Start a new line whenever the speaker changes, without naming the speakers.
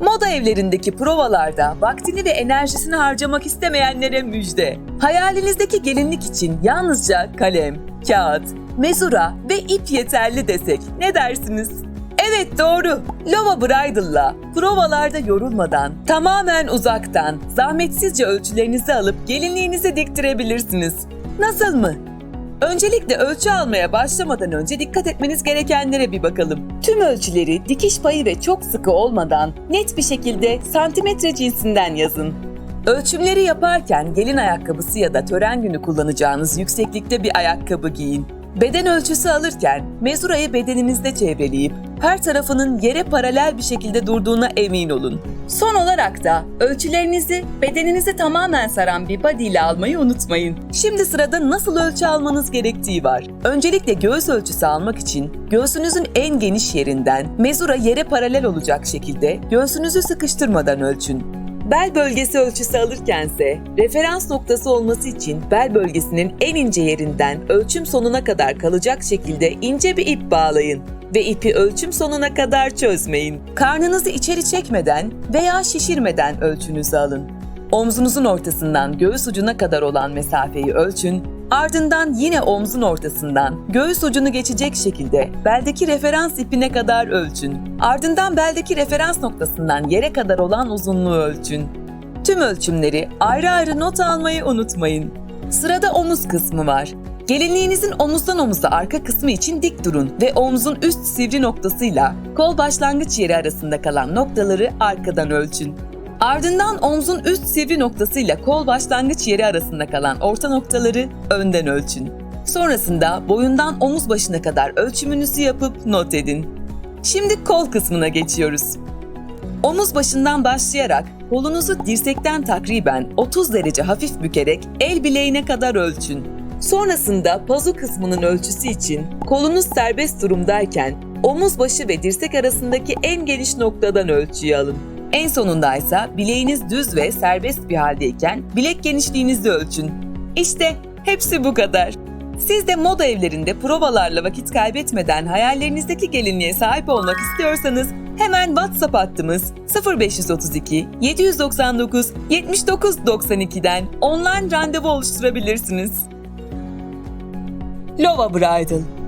Moda evlerindeki provalarda vaktini ve enerjisini harcamak istemeyenlere müjde. Hayalinizdeki gelinlik için yalnızca kalem, kağıt, mezura ve ip yeterli desek ne dersiniz? Evet doğru. Lova Bridal'la provalarda yorulmadan, tamamen uzaktan, zahmetsizce ölçülerinizi alıp gelinliğinizi diktirebilirsiniz. Nasıl mı? Öncelikle ölçü almaya başlamadan önce dikkat etmeniz gerekenlere bir bakalım. Tüm ölçüleri dikiş payı ve çok sıkı olmadan net bir şekilde santimetre cinsinden yazın. Ölçümleri yaparken gelin ayakkabısı ya da tören günü kullanacağınız yükseklikte bir ayakkabı giyin. Beden ölçüsü alırken mezurayı bedeninizde çevreleyip her tarafının yere paralel bir şekilde durduğuna emin olun. Son olarak da ölçülerinizi bedeninizi tamamen saran bir body ile almayı unutmayın. Şimdi sırada nasıl ölçü almanız gerektiği var. Öncelikle göğüs ölçüsü almak için göğsünüzün en geniş yerinden mezura yere paralel olacak şekilde göğsünüzü sıkıştırmadan ölçün. Bel bölgesi ölçüsü alırkense referans noktası olması için bel bölgesinin en ince yerinden ölçüm sonuna kadar kalacak şekilde ince bir ip bağlayın ve ipi ölçüm sonuna kadar çözmeyin. Karnınızı içeri çekmeden veya şişirmeden ölçünüzü alın. Omzunuzun ortasından göğüs ucuna kadar olan mesafeyi ölçün, ardından yine omzun ortasından göğüs ucunu geçecek şekilde beldeki referans ipine kadar ölçün. Ardından beldeki referans noktasından yere kadar olan uzunluğu ölçün. Tüm ölçümleri ayrı ayrı not almayı unutmayın. Sırada omuz kısmı var. Gelinliğinizin omuzdan omuza arka kısmı için dik durun ve omzun üst sivri noktasıyla kol başlangıç yeri arasında kalan noktaları arkadan ölçün. Ardından omzun üst sivri noktasıyla kol başlangıç yeri arasında kalan orta noktaları önden ölçün. Sonrasında boyundan omuz başına kadar ölçümünüzü yapıp not edin. Şimdi kol kısmına geçiyoruz. Omuz başından başlayarak kolunuzu dirsekten takriben 30 derece hafif bükerek el bileğine kadar ölçün. Sonrasında pazu kısmının ölçüsü için kolunuz serbest durumdayken omuz başı ve dirsek arasındaki en geniş noktadan ölçüyü alın. En sonundaysa bileğiniz düz ve serbest bir haldeyken bilek genişliğinizi ölçün. İşte hepsi bu kadar. Siz de moda evlerinde provalarla vakit kaybetmeden hayallerinizdeki gelinliğe sahip olmak istiyorsanız hemen WhatsApp hattımız 0532 799 7992'den online randevu oluşturabilirsiniz. Lova Bridal